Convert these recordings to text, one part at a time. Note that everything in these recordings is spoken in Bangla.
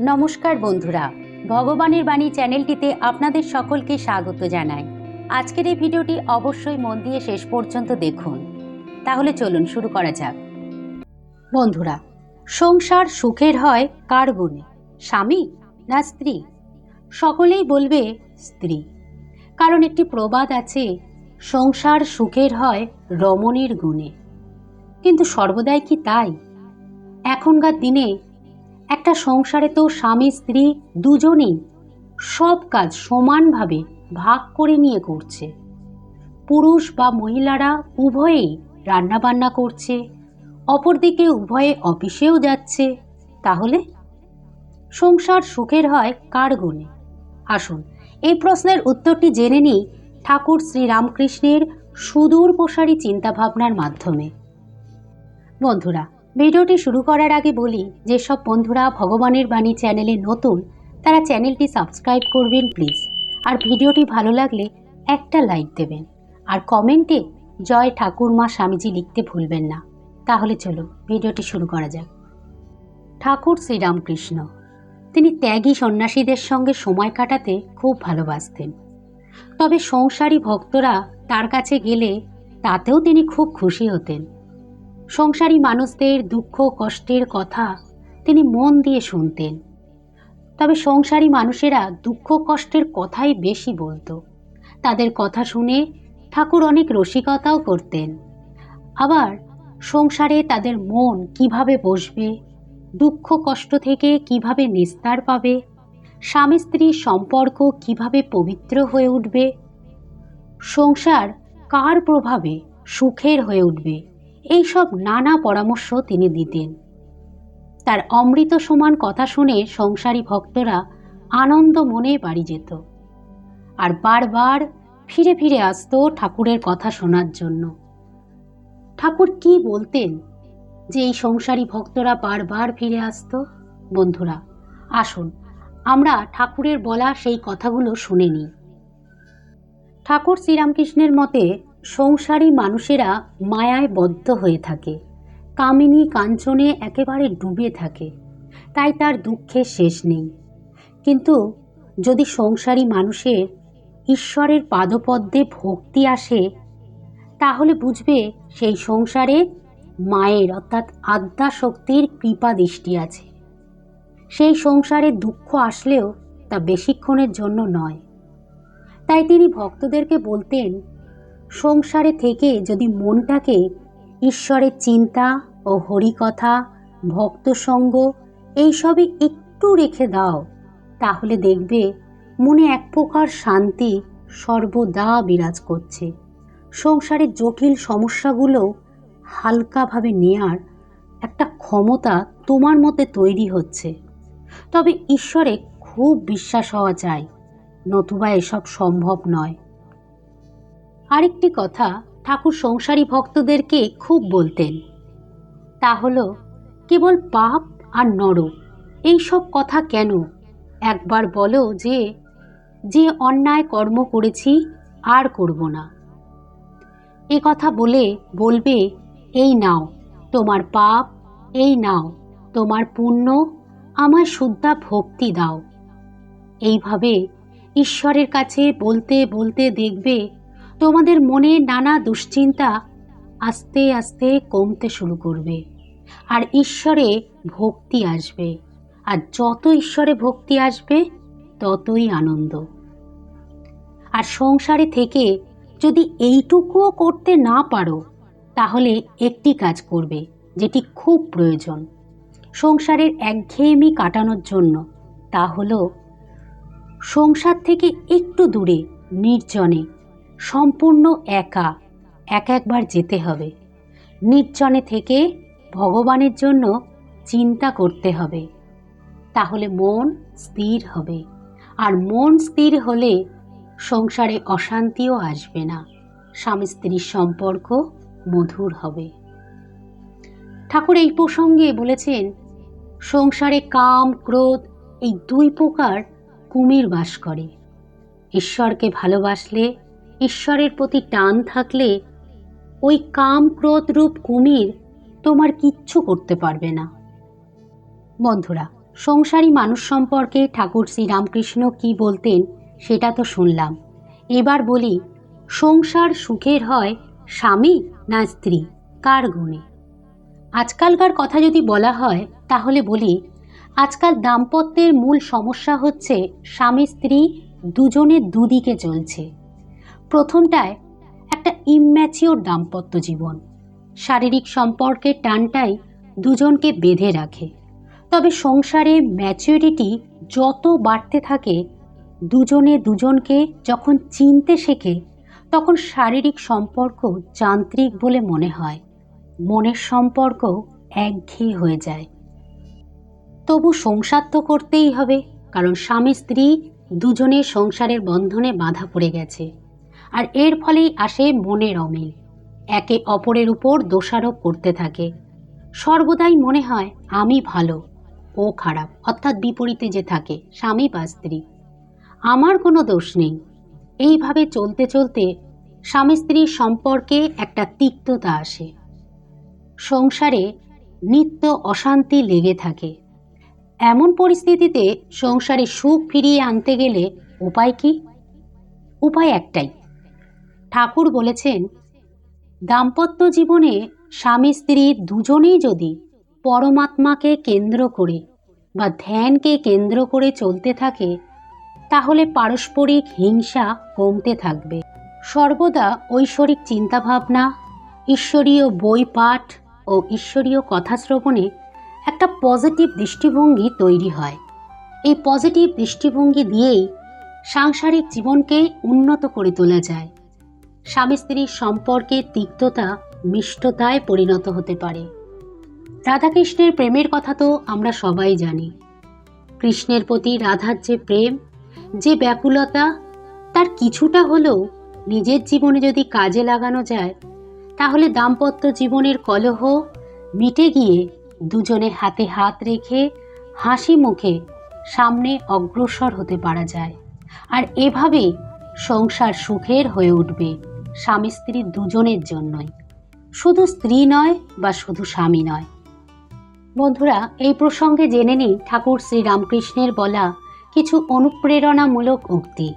নমস্কার বন্ধুরা, ভগবানের বাণী চ্যানেলটিতে আপনাদের সকলকে স্বাগত জানাই। আজকের এই ভিডিওটি অবশ্যই মন দিয়ে শেষ পর্যন্ত দেখুন। তাহলে চলুন শুরু করা যাক। বন্ধুরা, সংসার সুখের হয় কার গুণে? স্বামী না স্ত্রী? সকলেই বলবে স্ত্রী। কারণ একটি প্রবাদ আছে, সংসার সুখের হয় রমণীর গুণে। কিন্তু সর্বদাই কি তাই? এখনকার দিনে একটা সংসারে তো স্বামী, স্ত্রী দুজনেই সব কাজ সমানভাবে ভাগ করে নিয়ে করছে। পুরুষ বা মহিলারা উভয়েই রান্নাবান্না করছে, অপরদিকে উভয়ে অফিসেও যাচ্ছে। তাহলে সংসার সুখের হয় কার গুণে? আসুন, এই প্রশ্নের উত্তরটি জেনে নিই ঠাকুর শ্রীরামকৃষ্ণের সুদূর প্রসারী চিন্তাভাবনার মাধ্যমে। বন্ধুরা ভিডিওটি শুরু করার আগে বলি, যেসব বন্ধুরা ভগবানের বাণী চ্যানেলে নতুন, তারা চ্যানেলটি সাবস্ক্রাইব করবেন প্লিজ। আর ভিডিওটি ভালো লাগলে একটা লাইক দেবেন। আর কমেন্টে জয় ঠাকুর মা স্বামীজি লিখতে ভুলবেন না। তাহলে চলো, ভিডিওটি শুরু করা যাক। ঠাকুর শ্রীরামকৃষ্ণ। তিনি ত্যাগী সন্ন্যাসীদের সঙ্গে সময় কাটাতে খুব ভালোবাসতেন। তবে সংসারী ভক্তরা তার কাছে গেলে তাতেও তিনি খুব খুশি হতেন। সংসারী মানুষদের দুঃখ, কষ্টের কথা তিনি মন দিয়ে শুনতেন। তবে সংসারী মানুষেরা দুঃখ, কষ্টের কথাই বেশি বলতো। তাদের কথা শুনে ঠাকুর অনেক রসিকতাও করতেন। আবার সংসারে তাদের মন কীভাবে বসবে, দুঃখ, কষ্ট থেকে কীভাবে নিস্তার পাবে, স্বামী স্ত্রীর সম্পর্ক কীভাবে পবিত্র হয়ে উঠবে, সংসার কার প্রভাবে সুখের হয়ে উঠবে? এইসব নানা পরামর্শ তিনি দিতেন। তার অমৃত সমান কথা শুনে সংসারী ভক্তরা আনন্দ মনে বাড়ি যেত আর বারবার ফিরে ফিরে আসতো ঠাকুরের কথা শোনার জন্য। ঠাকুর কি বলতেন যে এই সংসারী ভক্তরা বারবার ফিরে আসতো? বন্ধুরা, আসুন, আমরা ঠাকুরের বলা সেই কথাগুলো শুনে নিই। ঠাকুর শ্রীরামকৃষ্ণের মতে সংসারী মানুষেরা মায়ায় বদ্ধ হয়ে থাকে। কামিনী কাঞ্চনে একেবারে ডুবে থাকে। তাই তার দুঃখের শেষ নেই। কিন্তু যদি সংসারী মানুষের ঈশ্বরের পাদপদ্মে ভক্তি আসে, তাহলে বুঝবে সেই সংসারে মায়ের, অর্থাৎ আদ্যা শক্তির কৃপা দৃষ্টি আছে। সেই সংসারে দুঃখ আসলেও তা বেশিক্ষণের জন্য নয়। তাই তিনি ভক্তদেরকে বলতেন সংসারে থেকে যদি মনটাকে ঈশ্বরের চিন্তা ও হরিকথা, ভক্তসঙ্গ এইসবই একটু রেখে দাও, তাহলে দেখবে মনে এক প্রকার শান্তি সর্বদা বিরাজ করছে। সংসারের জটিল সমস্যাগুলো হালকাভাবে নেয়ার একটা ক্ষমতা তোমার মতে তৈরি হচ্ছে। তবে ঈশ্বরে খুব বিশ্বাস হওয়া যায় নতুবা এসব সম্ভব নয়। আরেকটি কথা ঠাকুর সংসারী ভক্তদেরকে খুব বলতেন। তা হলো, কেবল পাপ আর নরক, এই সব কথা কেন? একবার বলো যে যে অন্যায় কর্ম করেছি আর করব না। এ কথা বলে বলবে, এই নাও, তোমার পাপ, এই নাও, তোমার পুণ্য, আমায় শুদ্ধা ভক্তি দাও। এইভাবে ঈশ্বরের কাছে বলতে বলতে দেখবে তোমাদের মনে নানা দুশ্চিন্তা আস্তে আস্তে কমতে শুরু করবে। আর ঈশ্বরে ভক্তি আসবে। আর যত ঈশ্বরে ভক্তি আসবে, ততই আনন্দ। আর সংসারে থেকে যদি এইটুকুও করতে না পারো, তাহলে একটি কাজ করবে, যেটি খুব প্রয়োজন। সংসারের একঘেয়েমি কাটানোর জন্য। তা হলো, সংসার থেকে একটু দূরে, নির্জনে সম্পূর্ণ একা, এক একবার যেতে হবে। নির্জনে থেকে ভগবানের জন্য চিন্তা করতে হবে। তাহলে মন স্থির হবে। আর মন স্থির হলে সংসারে অশান্তিও আসবে না। স্বামী স্ত্রীর সম্পর্ক মধুর হবে। ঠাকুর এই প্রসঙ্গে বলেছেন, সংসারে কাম, ক্রোধ এই দুই প্রকার কুমির বাস করে। ঈশ্বরকে ভালোবাসলে ঈশ্বরের প্রতি টান থাকলে ওই কাম ক্রোধ রূপ কুমির তোমার কিচ্ছু করতে পারবে না। বন্ধুরা, সংসারী মানুষ সম্পর্কে ঠাকুর শ্রীরামকৃষ্ণ কি বলতেন সেটা তো শুনলাম। এবার বলি, সংসার সুখের হয় স্বামী না স্ত্রী? কার গুণে? আজকালকার কথা যদি বলা হয়, তাহলে বলি, আজকাল দাম্পত্যের মূল সমস্যা হচ্ছে স্বামী স্ত্রী দুজনের দুদিকে চলছে। প্রথমটায় একটা ইম্যাচিওর দাম্পত্য জীবন। শারীরিক সম্পর্কের টানটাই দুজনকে বেঁধে রাখে। তবে সংসারে ম্যাচুরিটি যত বাড়তে থাকে, দুজনে দুজনকে যখন চিনতে শেখে, তখন শারীরিক সম্পর্ক যান্ত্রিক বলে মনে হয়। মনের সম্পর্ক একঘেয়ে হয়ে যায়। তবু সংসার তো করতেই হবে, কারণ স্বামী স্ত্রী দুজনে সংসারের বন্ধনে বাঁধা পড়ে গেছে। আর এর ফলেই আসে মনের অমিল। একে অপরের উপর দোষারোপ করতে থাকে। সর্বদাই মনে হয়, আমি ভালো, ও খারাপ। অর্থাৎ বিপরীতে যে থাকে, স্বামী বা স্ত্রী। আমার কোনো দোষ নেই। এইভাবে চলতে চলতে স্বামী স্ত্রীর সম্পর্কে একটা তিক্ততা আসে। সংসারে নিত্য অশান্তি লেগে থাকে। এমন পরিস্থিতিতে সংসারে সুখ ফিরিয়ে আনতে গেলে উপায় কি? উপায় একটাই ঠাকুর বলেছেন, দাম্পত্য জীবনে স্বামী স্ত্রী দুজনেই যদি পরমাত্মাকে কেন্দ্র করে বা ধ্যানকে কেন্দ্র করে চলতে থাকে, তাহলে পারস্পরিক হিংসা কমতে থাকবে। সর্বদা ঐশ্বরিক চিন্তাভাবনা, ঈশ্বরীয় বই পাঠ ও ঈশ্বরীয় কথা শ্রবণে একটা পজিটিভ দৃষ্টিভঙ্গি তৈরি হয়। এই পজিটিভ দৃষ্টিভঙ্গি দিয়েই সাংসারিক জীবনকে উন্নত করে তোলা যায়। স্বামী স্ত্রীর সম্পর্কে তিক্ততা, মিষ্টতায় পরিণত হতে পারে। রাধাকৃষ্ণের প্রেমের কথা তো আমরা সবাই জানি। কৃষ্ণের প্রতি রাধার যে প্রেম, যে ব্যাকুলতা, তার কিছুটা হলেও নিজের জীবনে যদি কাজে লাগানো যায়, তাহলে দাম্পত্য জীবনের কলহ মিটে গিয়ে দুজনে হাতে হাত রেখে হাসি মুখে সামনে অগ্রসর হতে পারা যায়। আর এভাবেই সংসার সুখের হয়ে উঠবে। স্বামী স্ত্রী দুজনের জন্যই। শুধু স্ত্রী নয় বা শুধু স্বামী নয়। বন্ধুরা, এই প্রসঙ্গে জেনে নিই ঠাকুর শ্রীরামকৃষ্ণের বলা কিছু অনুপ্রেরণামূলক উক্তি।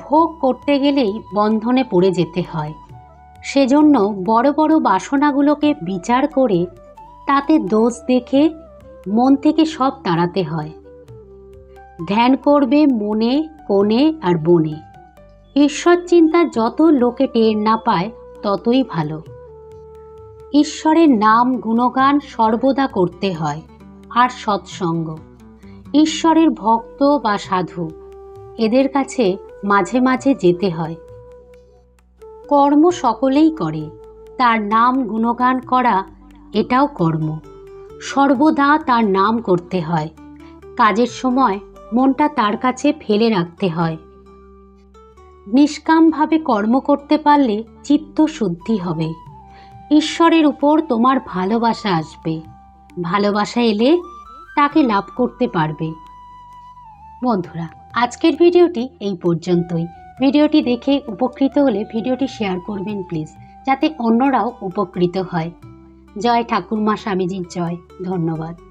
ভোগ করতে গেলেই বন্ধনে পড়ে যেতে হয়। সেজন্য বড় বড় বাসনাগুলোকে বিচার করে তাতে দোষ দেখে মন থেকে সব তাড়াতে হয়। ধ্যান করবে মনে, কোণে আর বনে। ঈশ্বর চিন্তা যত লোকে টের না পায়, ততই ভালো। ঈশ্বরের নাম গুণগান সর্বদা করতে হয়, আর সৎসঙ্গ। ঈশ্বরের ভক্ত বা সাধু, এদের কাছে মাঝে মাঝে যেতে হয়। কর্ম সকলেই করে, তার নাম গুণগান করা এটাও কর্ম। সর্বদা তার নাম করতে হয়, কাজের সময় মনটা তার কাছে ফেলে রাখতে হয়। নিষ্কামভাবে কর্ম করতে পারলে চিত্ত শুদ্ধি হবে। ঈশ্বরের উপর তোমার ভালোবাসা আসবে। ভালোবাসা এলে তাকে লাভ করতে পারবে। বন্ধুরা, আজকের ভিডিওটি এই পর্যন্তই। ভিডিওটি দেখে উপকৃত হলে ভিডিওটি শেয়ার করবেন প্লিজ, যাতে অন্যরাও উপকৃত হয়। জয় ঠাকুরমা স্বামীজির জয়। ধন্যবাদ।